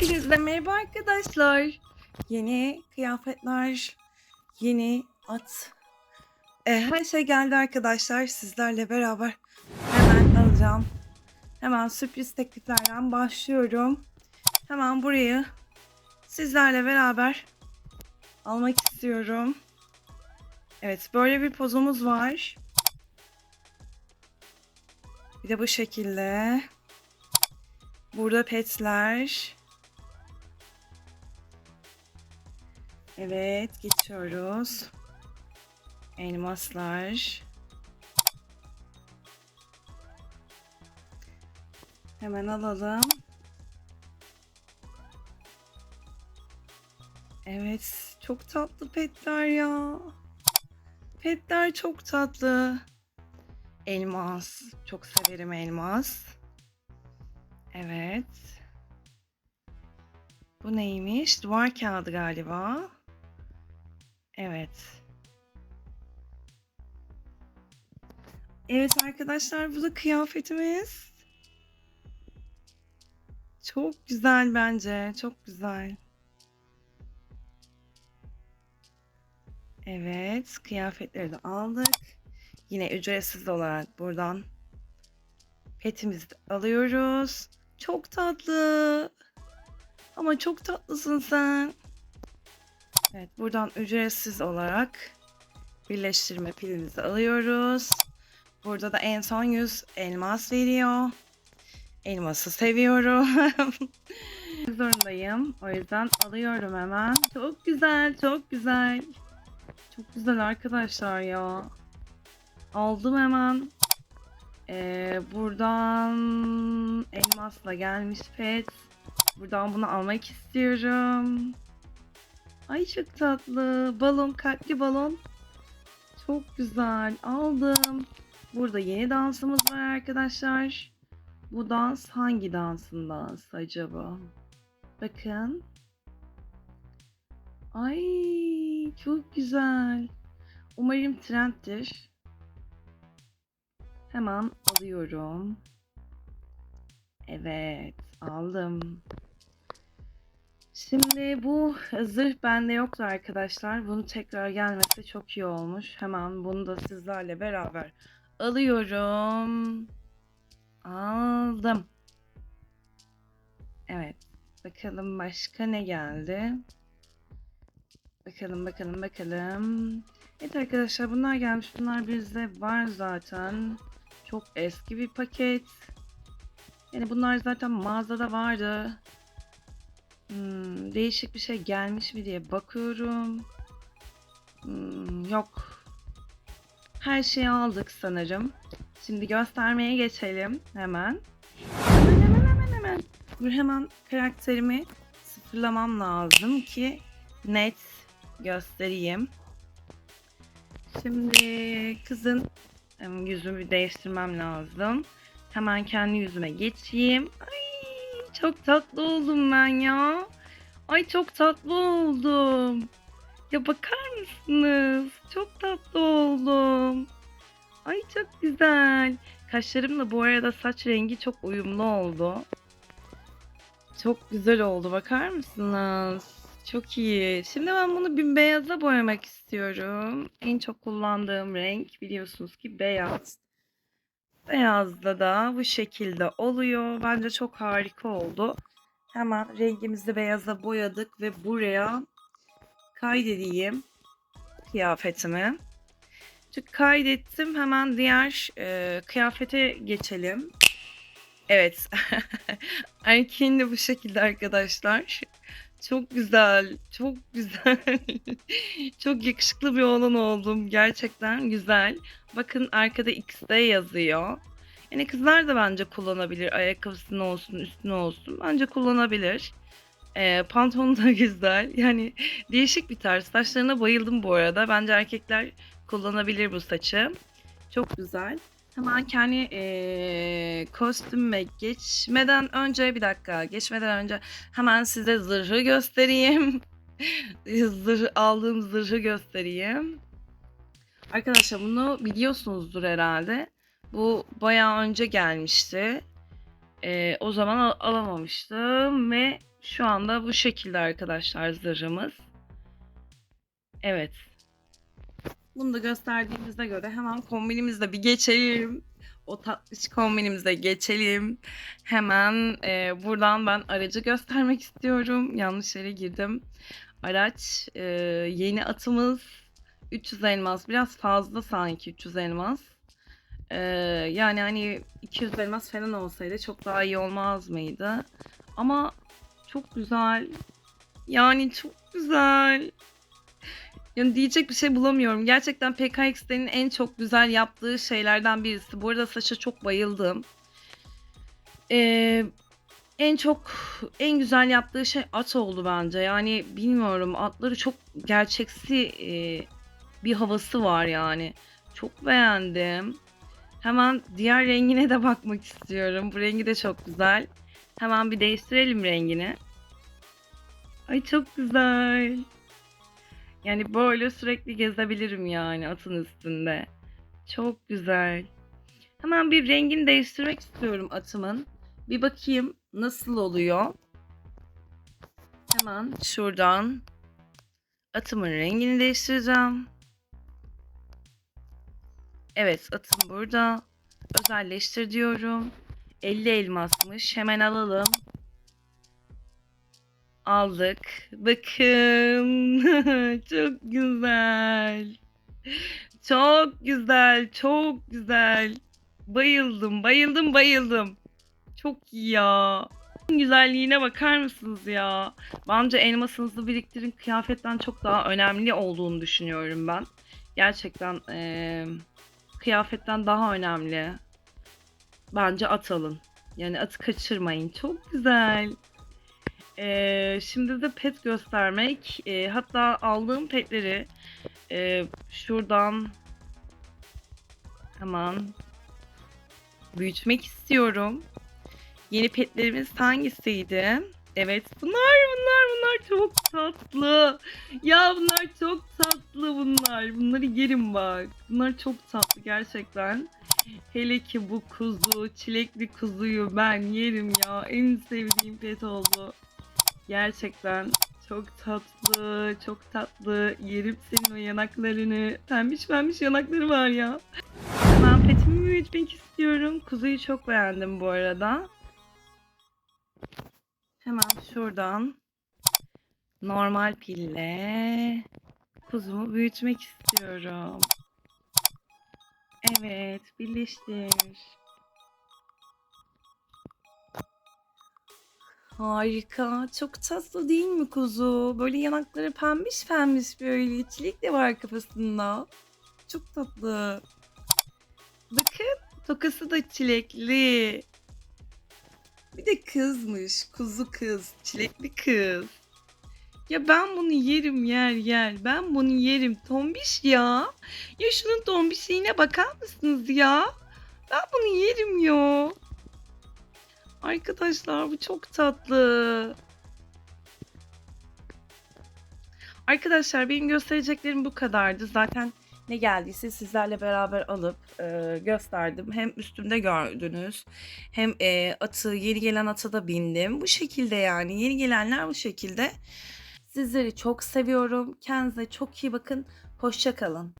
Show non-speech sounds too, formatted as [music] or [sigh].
Hepinize merhaba arkadaşlar. Yeni kıyafetler, yeni at. E, her şey geldi arkadaşlar. Sizlerle beraber hemen alacağım. Hemen sürpriz tekliflerden başlıyorum. Hemen burayı sizlerle beraber almak istiyorum. Evet böyle bir pozumuz var. Bir de bu şekilde. Burada petler. Evet, geçiyoruz. Elmaslar. Hemen alalım. Evet, çok tatlı petler ya. Petler çok tatlı. Elmas. Çok severim elmas. Evet. Bu neymiş? Duvar kağıdı galiba. Evet. Evet arkadaşlar bu da kıyafetimiz. Çok güzel bence. Çok güzel. Evet. Kıyafetleri de aldık. Yine ücretsiz olarak buradan petimizi de alıyoruz. Çok tatlı. Ama çok tatlısın sen. Evet buradan ücretsiz olarak birleştirme pilimizi alıyoruz. Burada da en son 100 elmas veriyor. Elması seviyorum. [laughs] Zorundayım. O yüzden alıyorum hemen. Çok güzel, çok güzel. Çok güzel arkadaşlar ya. Aldım hemen. Ee, buradan elmasla gelmiş pet. Buradan bunu almak istiyorum. Ay çok tatlı. Balon, kalpli balon. Çok güzel. Aldım. Burada yeni dansımız var arkadaşlar. Bu dans hangi dansın dansı acaba? Bakın. Ay çok güzel. Umarım trenddir. Hemen alıyorum. Evet, aldım. Şimdi bu zırh bende yoktu arkadaşlar. Bunu tekrar gelmesi çok iyi olmuş. Hemen bunu da sizlerle beraber alıyorum. Aldım. Evet. Bakalım başka ne geldi? Bakalım bakalım bakalım. Evet arkadaşlar bunlar gelmiş. Bunlar bizde var zaten. Çok eski bir paket. Yani bunlar zaten mağazada vardı. Hmm, değişik bir şey gelmiş mi diye bakıyorum. Hmm, yok. Her şeyi aldık sanırım. Şimdi göstermeye geçelim hemen. Hemen hemen hemen hemen. Dur hemen karakterimi sıfırlamam lazım ki net göstereyim. Şimdi kızın yüzümü değiştirmem lazım. Hemen kendi yüzüme geçeyim. Ay çok tatlı oldum ben ya. Ay çok tatlı oldum. Ya bakar mısınız? Çok tatlı oldum. Ay çok güzel. Kaşlarımla bu arada saç rengi çok uyumlu oldu. Çok güzel oldu. Bakar mısınız? Çok iyi. Şimdi ben bunu bir beyaza boyamak istiyorum. En çok kullandığım renk biliyorsunuz ki beyaz. Beyazda da bu şekilde oluyor. Bence çok harika oldu. Hemen rengimizi beyaza boyadık ve buraya kaydedeyim kıyafetimi. Çünkü kaydettim. Hemen diğer e, kıyafete geçelim. Evet. [laughs] Erkeğin de bu şekilde arkadaşlar. Çok güzel. Çok güzel. [laughs] çok yakışıklı bir oğlan oldum. Gerçekten güzel. Bakın arkada XD yazıyor. Yani kızlar da bence kullanabilir. Ayakkabısını olsun, üstüne olsun. Bence kullanabilir. Ee, pantolonu da [laughs] güzel. Yani değişik bir tarz. Saçlarına bayıldım bu arada. Bence erkekler kullanabilir bu saçı. Çok güzel. Hemen kendi eee kostümüme geçmeden önce bir dakika geçmeden önce hemen size zırhı göstereyim. [laughs] Zırh aldığım zırhı göstereyim. Arkadaşlar bunu biliyorsunuzdur herhalde. Bu bayağı önce gelmişti. Eee, o zaman al- alamamıştım ve Şu anda bu şekilde arkadaşlar zırhımız. Evet. Bunu da gösterdiğimizde göre hemen kombinimizde bir geçelim. O tatlış kombinimize geçelim. Hemen e, buradan ben aracı göstermek istiyorum. Yanlış yere girdim. Araç e, yeni atımız 300 elmas. Biraz fazla sanki 300 elmas. E, yani hani 200 elmas falan olsaydı çok daha iyi olmaz mıydı? Ama çok güzel. Yani çok güzel. Yani diyecek bir şey bulamıyorum. Gerçekten PKX'lerin en çok güzel yaptığı şeylerden birisi. Bu arada saça çok bayıldım. Ee, en çok en güzel yaptığı şey at oldu bence. Yani bilmiyorum atları çok gerçeksi e, bir havası var yani. Çok beğendim. Hemen diğer rengine de bakmak istiyorum. Bu rengi de çok güzel. Hemen bir değiştirelim rengini. Ay çok güzel. Yani böyle sürekli gezebilirim yani atın üstünde. Çok güzel. Hemen bir rengini değiştirmek istiyorum atımın. Bir bakayım nasıl oluyor. Hemen şuradan atımın rengini değiştireceğim. Evet atım burada. Özelleştir diyorum. 50 elmasmış. Hemen alalım. Aldık. Bakın. [laughs] çok güzel. Çok güzel. Çok güzel. Bayıldım. Bayıldım. Bayıldım. Çok iyi ya. Güzelliğine bakar mısınız ya? Bence elmasınızı biriktirin kıyafetten çok daha önemli olduğunu düşünüyorum ben. Gerçekten eee, kıyafetten daha önemli. Bence at alın. Yani atı kaçırmayın. Çok güzel. Ee, şimdi de pet göstermek. Ee, hatta aldığım petleri e, şuradan hemen büyütmek istiyorum. Yeni petlerimiz hangisiydi? Evet bunlar bunlar bunlar çok tatlı. Ya bunlar çok tatlı bunlar. Bunları yerim bak. Bunlar çok tatlı gerçekten. Hele ki bu kuzu, çilekli kuzuyu ben yerim ya. En sevdiğim pet oldu. Gerçekten çok tatlı, çok tatlı. Yerim senin o yanaklarını. Pembiş pembiş yanakları var ya. Ben petimi büyütmek istiyorum. Kuzuyu çok beğendim bu arada. Hemen şuradan normal pille kuzumu büyütmek istiyorum. Evet, birleştir. Harika. Çok tatlı değil mi kuzu? Böyle yanakları pembiş pembiş böyle. Çilek de var kafasında. Çok tatlı. Bakın tokası da çilekli. Bir de kızmış. Kuzu kız. Çilekli kız. Ya ben bunu yerim yer yer. Ben bunu yerim. Tombiş ya. Ya şunun tombişliğine bakar mısınız ya? Ben bunu yerim ya. Arkadaşlar bu çok tatlı. Arkadaşlar benim göstereceklerim bu kadardı. Zaten ne geldiyse sizlerle beraber alıp e, gösterdim. Hem üstümde gördünüz hem e, atı yeni gelen ata da bindim. Bu şekilde yani yeni gelenler bu şekilde. Sizleri çok seviyorum. Kendinize çok iyi bakın. Hoşça kalın.